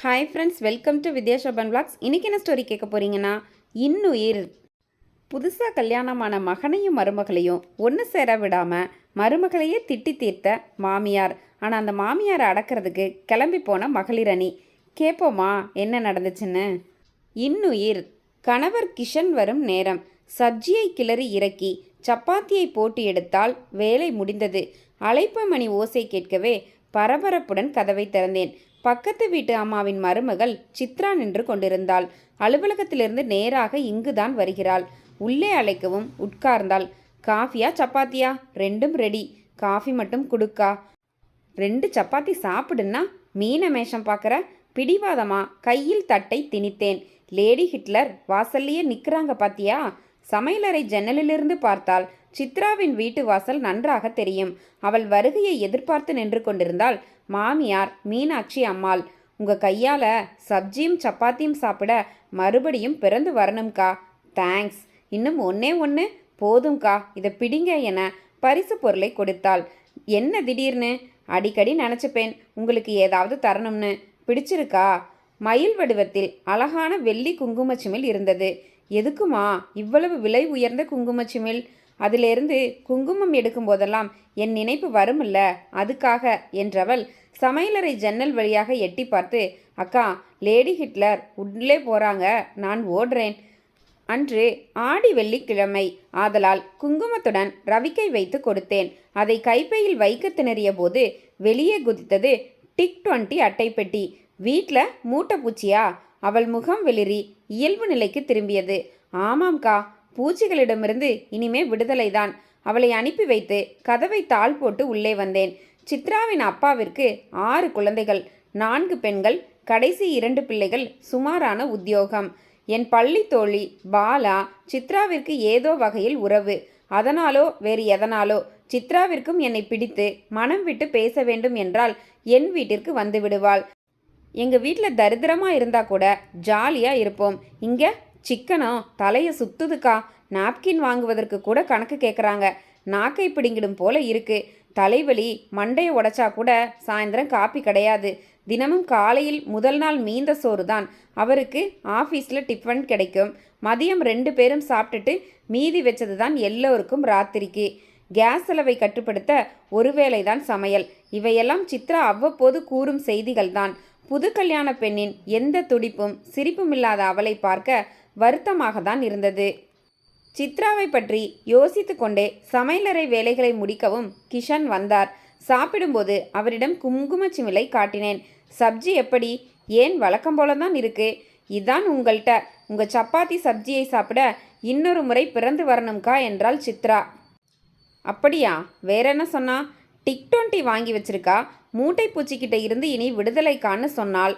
Hi friends welcome to Vidyashobhan blogs இன்றைக்கி என்ன story கேட்க போகிறீங்கன்னா இன்னுயிர். புதுசாக கல்யாணமான மகனையும் மருமகளையும் ஒன்று சேர விடாமல் மருமகளையே திட்டி தீர்த்த மாமியார். ஆனால் அந்த மாமியாரை அடக்கிறதுக்கு கிளம்பி போன மகளிர் அணி கேட்போமா என்ன நடந்துச்சுன்னு? இன்னுயிர். கணவர் கிஷன் வரும் நேரம். சப்ஜியை கிளறி இறக்கி சப்பாத்தியை போட்டு எடுத்தால் வேலை முடிந்தது. அழைப்பு மணி ஓசை கேட்கவே பரபரப்புடன் கதவை திறந்தேன். பக்கத்து வீட்டு அம்மாவின் மருமகள் சித்ரா நின்று கொண்டிருந்தாள். அலுவலகத்திலிருந்து நேராக இங்குதான் வருகிறாள். உள்ளே அழைக்கவும் உட்கார்ந்தாள். காஃபியா சப்பாத்தியா? ரெண்டும் ரெடி காஃபி மட்டும் குடுக்கா? ரெண்டு சப்பாத்தி சாப்பிடுன்னா? மீன மேஷம் பார்க்குற பிடிவாதமா? கையில் தட்டை திணித்தேன். லேடி ஹிட்லர் வாசல்லையே நிற்கிறாங்க பாத்தியா? சமையலறை ஜன்னலிலிருந்து பார்த்தால் சித்ராவின் வீட்டு வாசல் நன்றாக தெரியும். அவள் வருகையை எதிர்பார்த்து நின்று கொண்டிருந்தால் மாமியார் மீனாட்சி அம்மாள் உங்கள் கையால் சப்ஜியும் சப்பாத்தியும் சாப்பிட மறுபடியும் பிறந்து வரணும்க்கா. தேங்க்ஸ் இன்னும் ஒன்னே ஒன்று போதும்க்கா. இதை பிடிங்க என பரிசு பொருளை கொடுத்தாள். என்ன திடீர்னு? அடிக்கடி நினச்சிப்பேன். உங்களுக்கு ஏதாவது தரணும்னு. பிடிச்சிருக்கா? மயில் வடிவத்தில் அழகான வெள்ளி குங்குமச்சிமிழ் இருந்தது. எதுக்குமா இவ்வளவு விலை உயர்ந்த குங்குமச்சிமிழ் அதிலிருந்து குங்குமம் எடுக்கும்போதெல்லாம் என் நினைப்பு வரும்ல அதுக்காக என்றவள் சமையலறை ஜன்னல் வழியாக எட்டி பார்த்து அக்கா லேடி ஹிட்லர் உள்ளே போறாங்க நான் ஓடுறேன். அன்று ஆடி வெள்ளிக்கிழமை ஆதலால் குங்குமத்துடன் ரவிக்கை வைத்து கொடுத்தேன். அதை கைப்பையில் வைக்க திணறிய போது வெளியே குதித்தது டிக் டுவெண்ட்டி அட்டைப்பெட்டி வீட்டில் மூட்டை பூச்சியா அவள் முகம் வெளிரி இயல்பு நிலைக்கு திரும்பியது. ஆமாம்க்கா பூச்சிகளிடமிருந்து இனிமே விடுதலைதான். அவளை அனுப்பி வைத்து கதவை தாள் போட்டு உள்ளே வந்தேன். சித்ராவின் அப்பாவிற்கு ஆறு குழந்தைகள் நான்கு பெண்கள் கடைசி இரண்டு பிள்ளைகள் சுமாரான உத்தியோகம். என் பள்ளி தோழி பாலா சித்ராவிற்கு ஏதோ வகையில் உறவு. அதனாலோ வேறு எதனாலோ சித்ராவிற்கும் என்னை பிடித்து மனம் விட்டு பேச வேண்டும் என்றால் என் வீட்டிற்கு வந்து விடுவாள். எங்கள் வீட்டில் தரித்திரமாக இருந்தால் கூட ஜாலியாக இருப்போம். இங்கே சிக்கனம் தலையை சுத்துதுக்கா? நாப்கின் வாங்குவதற்கு கூட கணக்கு கேட்குறாங்க நாக்கை பிடிங்கிடும் போல இருக்கு. தலைவலி மண்டையை உடைச்சா கூட சாயந்தரம் காப்பி கிடையாது. தினமும் காலையில் முதல் நாள் மீந்த சோறு தான் அவருக்கு ஆஃபீஸில் டிஃபன் கிடைக்கும். மதியம் ரெண்டு பேரும் சாப்பிட்டுட்டு மீதி வச்சது தான் எல்லோருக்கும் ராத்திரிக்கு. கேஸ் செலவை கட்டுப்படுத்த ஒருவேளை தான் சமையல். இவையெல்லாம் சித்ரா அவ்வப்போது கூறும் செய்திகள்தான். புது கல்யாண பெண்ணின் எந்த துடிப்பும் சிரிப்பும் இல்லாத அவளை பார்க்க வருத்தமாக தான் இருந்தது. சித்ராவை பற்றி யோசித்து கொண்டே சமையலறை வேலைகளை முடிக்கவும் கிஷன் வந்தார். சாப்பிடும்போது அவரிடம் குங்கும சிமிலை காட்டினேன். சப்ஜி எப்படி? ஏன் வழக்கம் போல தான் இருக்கு? இதான் உங்கள்கிட்ட உங்கள் சப்பாத்தி சப்ஜியை சாப்பிட இன்னொரு முறை பிறந்து வரணும்க்கா என்றாள் சித்ரா. அப்படியா? வேற என்ன சொன்னா? டிக் டுவெண்ட்டி வாங்கி வச்சிருக்கா? மூட்டை பூச்சிக்கிட்ட இருந்து இனி விடுதலைக்கான்னு சொன்னாள்.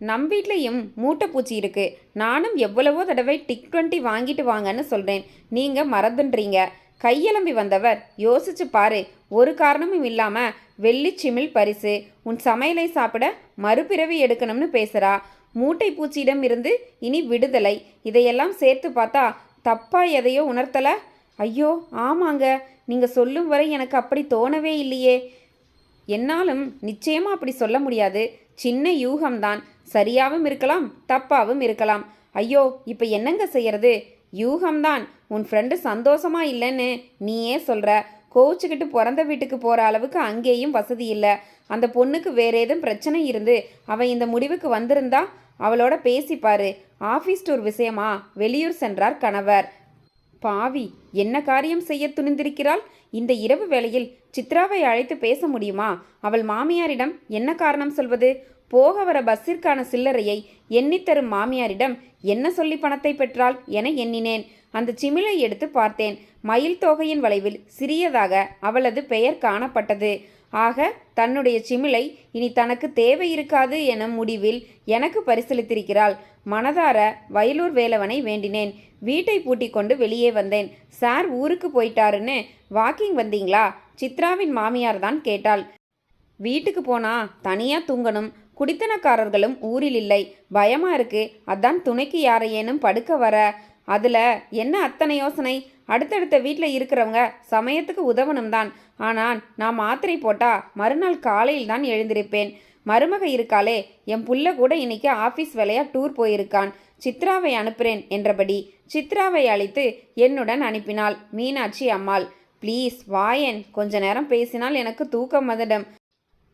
நம் வீட்லேயும் மூட்டை பூச்சி இருக்குது நானும் எவ்வளவோ தடவை டிக் டுவெண்ட்டி வாங்கிட்டு வாங்கன்னு சொல்கிறேன் நீங்கள் மறந்துன்றீங்க. கையெலம்பி வந்தவர் யோசிச்சு பாரு. ஒரு காரணமும் இல்லாமல் வெள்ளி சிமிழ் பரிசு. உன் சமையலை சாப்பிட மறுபிறவி எடுக்கணும்னு பேசுகிறா மூட்டை பூச்சியிடம் இருந்து இனி விடுதலை. இதையெல்லாம் சேர்த்து பார்த்தா தப்பா எதையோ உணர்த்தலை. ஐயோ ஆமாங்க. நீங்கள் சொல்லும் வரை எனக்கு அப்படி தோணவே இல்லையே. என்னாலும் நிச்சயமாக அப்படி சொல்ல முடியாது. சின்ன யூகம்தான். சரியாகவும் இருக்கலாம் தப்பாகவும் இருக்கலாம். ஐயோ இப்போ என்னங்க செய்யறது? யூகம்தான். உன் ஃப்ரெண்டு சந்தோஷமா இல்லைன்னு நீயே சொல்கிற கோவிச்சுக்கிட்டு பிறந்த வீட்டுக்கு போகிற அளவுக்கு அங்கேயும் வசதி இல்லை. அந்த பொண்ணுக்கு வேற ஏதும் பிரச்சனை இருந்து அவன் இந்த முடிவுக்கு வந்திருந்தா அவளோட பேசிப்பாரு ஆஃபீஸ் டூர் விஷயமா வெளியூர் சென்றார் கணவர். பாவி என்ன காரியம் செய்ய துணிந்திருக்கிறாள்? இந்த இரவு வேளையில் சித்ராவை அழைத்து பேச முடியுமா? அவள் மாமியாரிடம் என்ன காரணம் சொல்வது? போக வர பஸ்ஸிற்கான சில்லறையை எண்ணித்தரும் மாமியாரிடம் என்ன சொல்லி பணத்தை பெற்றாள் என எண்ணினேன். அந்த சிமிழை எடுத்து பார்த்தேன். மயில் தொகையின் வளைவில் சிறியதாக அவளது பெயர் காணப்பட்டது. ஆக தன்னுடைய சிமிழை இனி தனக்கு தேவை இருக்காது என முடிவில் எனக்கு பரிசீலித்திருக்கிறாள் மனதார வயலூர் வேலவனை வேண்டினேன். வீட்டை பூட்டி கொண்டு வெளியே வந்தேன். சார் ஊருக்கு போயிட்டாருன்னு வாக்கிங் வந்தீங்களா? சித்ராவின் மாமியார் தான் கேட்டாள். வீட்டுக்கு போனா தனியா தூங்கணும். குடித்தனக்காரர்களும் ஊரில் இல்லை. பயமா இருக்கு. அதான் துணைக்கு யாரையேனும் படுக்க வர. அதில் என்ன அத்தனை யோசனை? அடுத்தடுத்த வீட்டில் இருக்கிறவங்க சமயத்துக்கு உதவணும் தான் ஆனால் நான் மாத்திரை போட்டால் மறுநாள் காலையில் தான் எழுந்திருப்பேன். மருமக இருக்காளே என் புள்ள கூட இன்னைக்கு ஆஃபீஸ் வேலையாக டூர் போயிருக்கான். சித்ராவை அனுப்புறேன் என்றபடி சித்ராவை அழைத்து என்னுடன் அனுப்பினாள் மீனாட்சி அம்மாள். ப்ளீஸ் வாயன். கொஞ்ச நேரம் பேசினால் எனக்கு தூக்கம் வந்துடும்.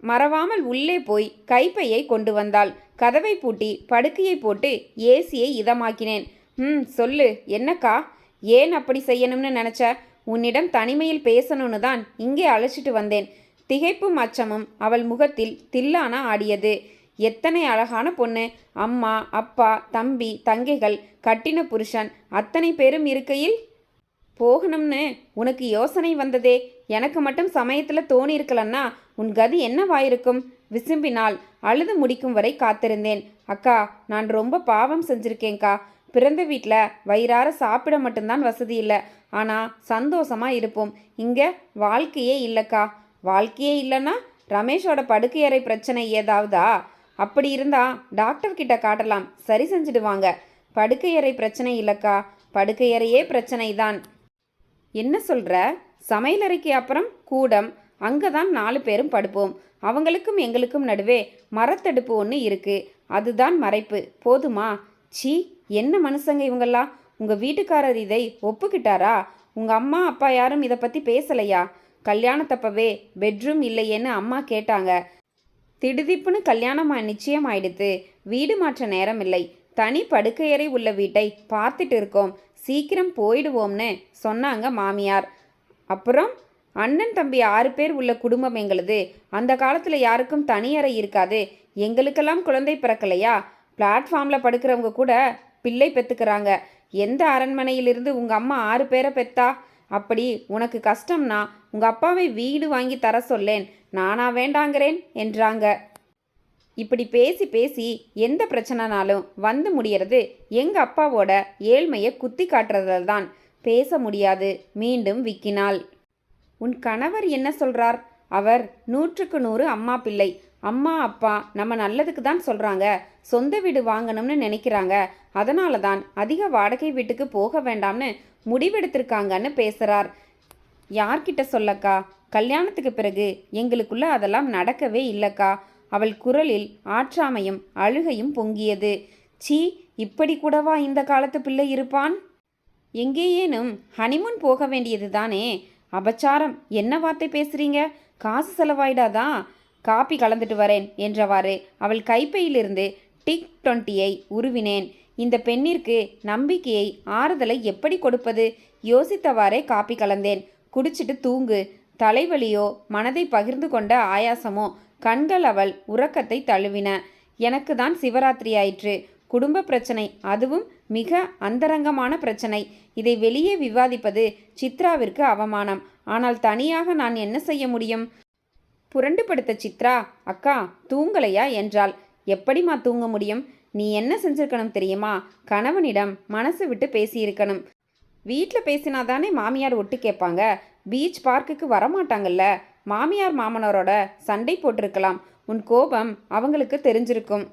மறவாமல் உள்ளே போய் கைப்பையை கொண்டு வந்தாள். கதவை பூட்டி படுக்கையை போட்டு ஏசியை இதமாக்கினேன். ம் சொல்லு. என்னக்கா? ஏன் அப்படி செய்யணும்னு நினச்ச? உன்னிடம் தனிமையில் பேசணும்னு தான் இங்கே அழைச்சிட்டு வந்தேன். திகைப்பும் அச்சமும் அவள் முகத்தில் தில்லானா ஆடியது. எத்தனை அழகான பொண்ணு. அம்மா அப்பா தம்பி தங்கைகள் கட்டின புருஷன் அத்தனை பேரும் இருக்கையில்? போகணும்னு உனக்கு யோசனை வந்ததே. எனக்கு மட்டும் சமயத்தில் தோணியிருக்கலன்னா உன் கதி என்னவாயிருக்கும்? விசும்பினால் அழுது முடிக்கும் வரை காத்திருந்தேன். அக்கா நான் ரொம்ப பாவம் செஞ்சிருக்கேன்க்கா. பிறந்த வீட்டில் வயிறார சாப்பிட மட்டும்தான் வசதி இல்லை. ஆனால் சந்தோஷமாக இருப்போம். இங்கே வாழ்க்கையே இல்லைக்கா. வாழ்க்கையே இல்லைன்னா ரமேஷோட படுக்கையறை பிரச்சனை ஏதாவதா? அப்படி இருந்தா டாக்டர் கிட்ட காட்டலாம். சரி செஞ்சுடுவாங்க. படுக்கையறை பிரச்சனை இல்லைக்கா. படுக்கையறையே பிரச்சனை தான் என்ன சொல்கிற சமையலறைக்கு அப்புறம் கூடம். அங்கே தான் நாலு பேரும் படுப்போம். அவங்களுக்கும் எங்களுக்கும் நடுவே மரத்தடுப்பு ஒன்று இருக்குது அதுதான் மறைப்பு. போதுமா? சீ என்ன மனுஷங்க இவங்கெல்லாம்? உங்கள் வீட்டுக்காரர் இதை ஒப்புக்கிட்டாரா? உங்கள் அம்மா அப்பா யாரும் இதை பற்றி பேசலையா? கல்யாணத்தப்பவே பெட்ரூம் இல்லையேன்னு அம்மா கேட்டாங்க. திடுதிப்புன்னு கல்யாணம் நிச்சயம் ஆயிடுத்து வீடு மாற்ற நேரம் இல்லை தனி படுக்கையறை உள்ள வீட்டை பார்த்துட்டு இருக்கோம். சீக்கிரம் போயிடுவோம்னு சொன்னாங்க மாமியார். அப்புறம்? அண்ணன் தம்பி ஆறு பேர் உள்ள குடும்பம் எங்களுது. அந்த காலத்தில் யாருக்கும் தனியறை இருக்காது. எங்களுக்கெல்லாம் குழந்தை பிறக்கலையா? பிளாட்ஃபார்மில் படுக்கிறவங்க கூட பிள்ளை பெற்றுக்கிறாங்க எந்த அரண்மனையிலிருந்து உங்கள் அம்மா ஆறு பேரை பெத்தா? அப்படி உனக்கு கஷ்டம்னா உங்கள் அப்பாவை வீடு வாங்கி தர சொல்லேன். நானா வேண்டாங்கிறேன் என்றாங்க. இப்படி பேசி பேசி எந்த பிரச்சனைனாலும் வந்து முடியறது எங்கள் அப்பாவோட ஏழ்மையை குத்தி காட்டுறதில் தான் பேச முடியாது. மீண்டும் விக்கினாள் உன் கணவர் என்ன சொல்றார்? அவர் நூற்றுக்கு நூறு அம்மா பிள்ளை. அம்மா அப்பா நம்ம நல்லதுக்கு தான் சொல்கிறாங்க சொந்த வீடு வாங்கணும்னு நினைக்கிறாங்க. அதனால தான் அதிக வாடகை வீட்டுக்கு போக வேண்டாம்னு முடிவெடுத்திருக்காங்கன்னு பேசுகிறார் யார்கிட்ட சொல்லக்கா? கல்யாணத்துக்கு பிறகு எங்களுக்குள்ள அதெல்லாம் நடக்கவே இல்லைக்கா. அவள் குரலில் ஆற்றாமையும் அழுகையும் பொங்கியது. சீ இப்படி கூடவா இந்த காலத்து பிள்ளை இருப்பான்? எங்கேயேனும் ஹனிமூன் போக வேண்டியது தானே அபச்சாரம் என்ன வார்த்தை பேசுறீங்க? காசு செலவாயிடாதா காப்பி கலந்துட்டு வரேன் என்றவாறு அவள் கைப்பையிலிருந்து டிக் டுவெண்ட்டியை உருவினேன். இந்த பெண்ணிற்கு நம்பிக்கையை ஆறுதலை எப்படி கொடுப்பது? யோசித்தவாறே காப்பி கலந்தேன். குடிச்சிட்டு தூங்கு. தலைவலியோ மனதை பகிர்ந்து கொண்ட ஆயாசமோ கண்கள் அவள் உறக்கத்தை தழுவின. எனக்கு தான் சிவராத்திரி ஆயிற்று. குடும்ப பிரச்சனை அதுவும் மிக அந்தரங்கமான பிரச்சனை. இதை வெளியே விவாதிப்பது சித்ராவிற்கு அவமானம். ஆனால் தனியாக நான் என்ன செய்ய முடியும்? புரண்டு படுத்த சித்ரா அக்கா தூங்கலையா? என்றாள். எப்படிம்மா தூங்க முடியும்? நீ என்ன செஞ்சிருக்கணும் தெரியுமா? கணவனிடம் மனசு விட்டு பேசியிருக்கணும். வீட்டில் பேசினாதானே மாமியார் ஒட்டு கேட்பாங்க. பீச் பார்க்குக்கு வரமாட்டாங்கல்ல. மாமியார் மாமனாரோட சண்டை போட்டிருக்கலாம். உன் கோபம் அவங்களுக்கு தெரிஞ்சிருக்கும்.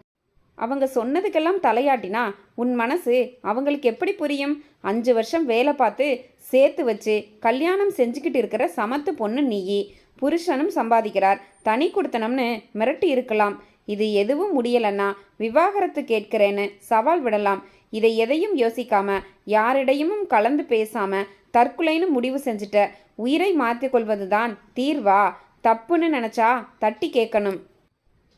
அவங்க சொன்னதுக்கெல்லாம் தலையாட்டினா உன் மனசு அவங்களுக்கு எப்படி புரியும்? அஞ்சு வருஷம் வேலை பார்த்து சேர்த்து வச்சு கல்யாணம் செஞ்சுக்கிட்டு இருக்கிற சமத்து பொண்ணு நீயி. புருஷனும் சம்பாதிக்கிறார். தனி கொடுத்தனம்னு மிரட்டி இருக்கலாம். இது எதுவும் முடியலன்னா விவாகரத்து கேட்கிறேன்னு சவால் விடலாம். இதை எதையும் யோசிக்காம யாரிடையும் கலந்து பேசாம தற்கொலைன்னு முடிவு செஞ்சுட்ட. உயிரை மாற்றிக்கொள்வது தான் தீர்வா? தப்புன்னு நினச்சா தட்டி கேட்கணும்.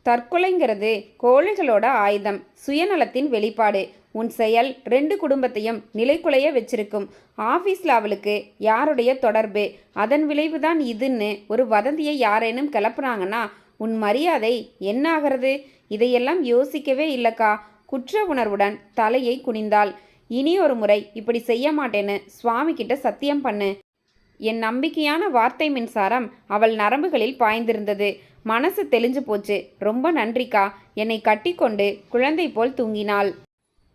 தற்கொலைங்கிறது கோழைகளோட ஆயுதம். சுயநலத்தின் வெளிப்பாடு. உன் செயல் ரெண்டு குடும்பத்தையும் நிலைக்குலைய வச்சிருக்கும். ஆஃபீஸில் அவளுக்கு யாருடைய தொடர்பு? அதன் விளைவுதான் இதுன்னு ஒரு வதந்தியை யாரேனும் கிளப்புனாங்கன்னா உன் மரியாதை என்ன ஆகிறது? இதையெல்லாம் யோசிக்கவே இல்லக்கா. குற்ற உணர்வுடன் தலையை குனிந்தாள். இனி ஒரு முறை இப்படி செய்ய மாட்டேன்னு சுவாமி கிட்ட சத்தியம் பண்ணு. என் நம்பிக்கையான வார்த்தை மின்சாரம் அவள் நரம்புகளில் பாய்ந்திருந்தது. மனசு தெளிஞ்சு போச்சு. ரொம்ப நன்றிக்கா. என்னை கட்டிக்கொண்டு குழந்தை போல் தூங்கினாள்.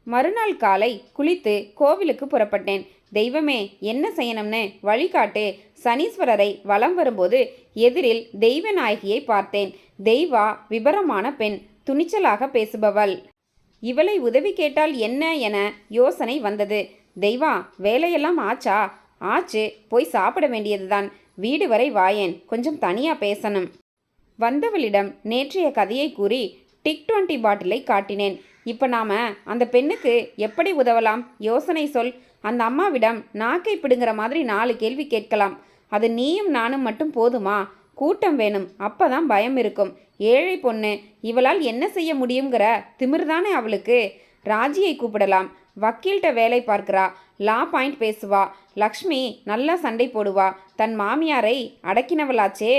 மறுநாள் காலை குளித்து கோவிலுக்கு புறப்பட்டேன். தெய்வமே என்ன செய்யணும்னு வழிகாட்டு சனீஸ்வரரை வலம் வரும்போது எதிரில் தெய்வ நாயகியை பார்த்தேன். தெய்வா விபரமான பெண். துணிச்சலாக பேசுபவள். இவளை உதவி கேட்டால் என்ன என யோசனை வந்தது. தெய்வா வேலையெல்லாம் ஆச்சா? ஆச்சு போய் சாப்பிட வேண்டியதுதான். வீடு வரை வாயேன் கொஞ்சம் தனியாக பேசணும். வந்தவளிடம் நேற்றைய கதையை கூறி டிக் டுவெண்ட்டி பாட்டிலை காட்டினேன். இப்போ நாம் அந்த பெண்ணுக்கு எப்படி உதவலாம்? யோசனை சொல். அந்த அம்மாவிடம் நாக்கை பிடுங்கிற மாதிரி நாலு கேள்வி கேட்கலாம். அது நீயும் நானும் மட்டும் போதுமா? கூட்டம் வேணும் அப்பதான் பயம் இருக்கும். ஏழை பொண்ணு இவளால் என்ன செய்ய முடியுங்கிற திமிர்தானே அவளுக்கு? ராஜியை கூப்பிடலாம். வக்கீல்கிட்ட வேலை பார்க்குறா. லா பாயிண்ட் பேசுவா. லக்ஷ்மி நல்லா சண்டை போடுவா. தன் மாமியாரை அடக்கினவளாச்சே.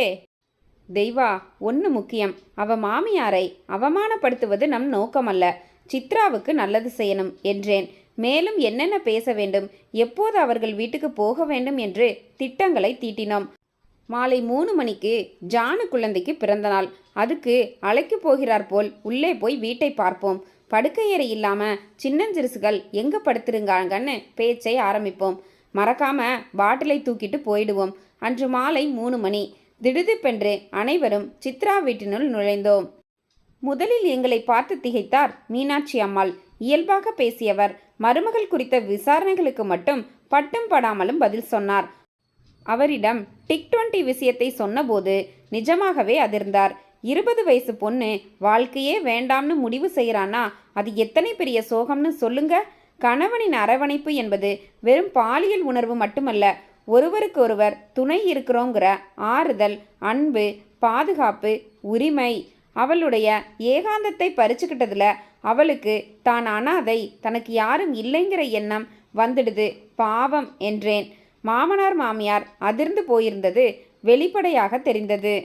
தெய்வா ஒன்று முக்கியம். அவ மாமியாரை அவமானப்படுத்துவது நம் நோக்கமல்ல. சித்ராவுக்கு நல்லது செய்யணும் என்றேன். மேலும் என்னென்ன பேச வேண்டும்? எப்போது அவர்கள் வீட்டுக்கு போக வேண்டும் என்று திட்டங்களை தீட்டினோம். மாலை மூணு மணிக்கு ஜானு குழந்தைக்கு பிறந்தநாள். அதுக்கு அழைக்கு போகிறார் போல் உள்ளே போய் வீட்டை பார்ப்போம். படுக்கையறை இல்லாமல் சின்னஞ்சிறுசுகள் எங்கே படுத்துருங்காங்கன்னு பேச்சை ஆரம்பிப்போம். மறக்காம பாட்டிலை தூக்கிட்டு போயிடுவோம். அன்று மாலை மூணு மணி. திடுதிப்பென்று அனைவரும் சித்ரா வீட்டினுள் நுழைந்தோம். முதலில் எங்களை பார்த்து திகைத்தார் மீனாட்சி அம்மாள். இயல்பாக பேசியவர் மருமகள் குறித்த விசாரணைகளுக்கு மட்டும் பட்டும் படாமலும் பதில் சொன்னார். அவரிடம் டிக் டுவெண்ட்டி விஷயத்தை சொன்னபோது நிஜமாகவே அதிர்ந்தார். இருபது வயசு பொண்ணு வாழ்க்கையே வேண்டாம்னு முடிவு செய்கிறானா அது எத்தனை பெரிய சோகம்னு சொல்லுங்க. கணவனின் அரவணைப்பு என்பது வெறும் பாலியல் உணர்வு மட்டுமல்ல ஒருவருக்கொருவர் துணை இருக்கிறோங்கிற ஆறுதல் அன்பு பாதுகாப்பு உரிமை. அவளுடைய ஏகாந்தத்தை பறிச்சுக்கிட்டதுல அவளுக்கு தான் அனாதை தனக்கு யாரும் இல்லைங்கிற எண்ணம் வந்துடுது பாவம் என்றேன். மாமனார் மாமியார் அதிர்ந்து போயிருந்தது வெளிப்படையாக தெரிந்தது.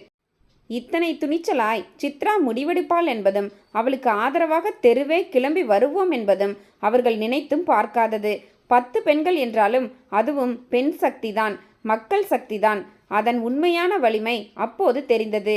இத்தனை துணிச்சலாய் சித்ரா முடிவெடுப்பாள் என்பதும் அவளுக்கு ஆதரவாக தெருவே கிளம்பி வருவோம் என்பதும் அவர்கள் நினைத்தும் பார்க்காதது. பத்து பெண்கள் என்றாலும் அதுவும் பெண் சக்திதான் மக்கள் சக்திதான். அதன் உண்மையான வலிமை அப்போது தெரிந்தது.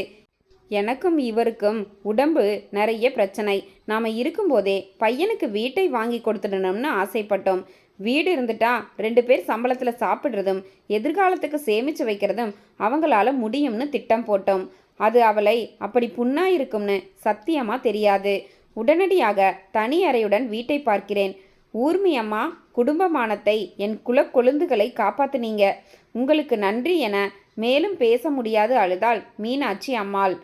எனக்கும் இவருக்கும் உடம்பு நிறைய பிரச்சனை. நாம் இருக்கும்போதே பையனுக்கு வீட்டை வாங்கி கொடுத்துடணும்னு ஆசைப்பட்டோம். வீடு இருந்துட்டா ரெண்டு பேர் சம்பளத்தில் சாப்பிட்றதும் எதிர்காலத்துக்கு சேமித்து வைக்கிறதும் அவங்களால முடியும்னு திட்டம் போட்டோம். அது அவளை அப்படி புண்ணா இருக்கும்னு சத்தியமா தெரியாது. உடனடியாக தனி அறையுடன் வீட்டை பார்க்கிறேன். ஊர்மி அம்மா குடும்பமானத்தை என் குலக்கொழுந்துகளை காப்பாத்துனீங்க. உங்களுக்கு நன்றி என மேலும் பேச முடியாது அழுதாள் மீனாட்சி அம்மாள்.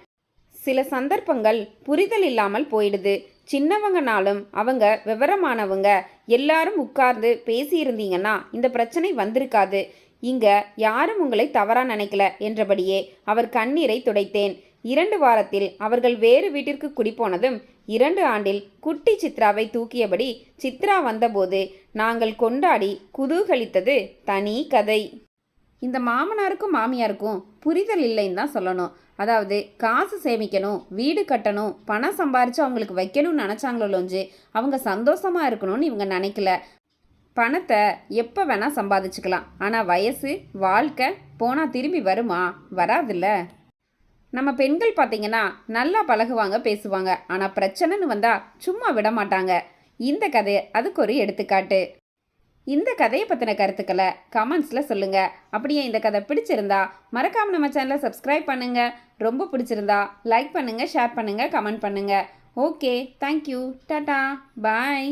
சில சந்தர்ப்பங்கள் புரிதல் இல்லாமல் போயிடுது. சின்னவங்கனாலும் அவங்க விவரமானவங்க. எல்லாரும் உட்கார்ந்து பேசியிருந்தீங்கன்னா இந்த பிரச்சனை வந்திருக்காது. இங்க யாரும் உங்களை தவறா நினைக்கல என்றபடியே அவர் கண்ணீரை துடைத்தேன். இரண்டு வாரத்தில் அவர்கள் வேறு வீட்டிற்கு குடிப்போனதும் இரண்டு ஆண்டில் குட்டி சித்ராவை தூக்கியபடி சித்ரா வந்தபோது நாங்கள் கொண்டாடி குதூகலித்தது தனி கதை. இந்த மாமனாருக்கும் மாமியாருக்கும் புரிதல் இல்லைன்னு தான் சொல்லணும். அதாவது காசு சேமிக்கணும் வீடு கட்டணும் பணம் சம்பாரித்து அவங்களுக்கு வைக்கணும்னு நினச்சாங்களோஞ்சு அவங்க சந்தோஷமாக இருக்கணும்னு இவங்க நினைக்கல. பணத்தை எப்போ வேணால் சம்பாதிச்சுக்கலாம். ஆனால் வயசு வாழ்க்கை போனால் திரும்பி வருமா? வராதுல்ல. நம்ம பெண்கள் பார்த்தீங்கன்னா நல்லா பழகுவாங்க பேசுவாங்க. ஆனால் பிரச்சனைன்னு வந்தால் சும்மா விட மாட்டாங்க. இந்த கதை அதுக்கு ஒரு எடுத்துக்காட்டு. இந்த கதையை பற்றின கருத்துக்களை கமெண்ட்ஸில் சொல்லுங்கள் அப்படியே இந்த கதை பிடிச்சிருந்தா மறக்காமல் நம்ம சேனலை சப்ஸ்கிரைப் பண்ணுங்கள் ரொம்ப பிடிச்சிருந்தா லைக் பண்ணுங்கள் ஷேர் பண்ணுங்கள் கமெண்ட் பண்ணுங்கள் ஓகே தேங்க்யூ டாட்டா பாய்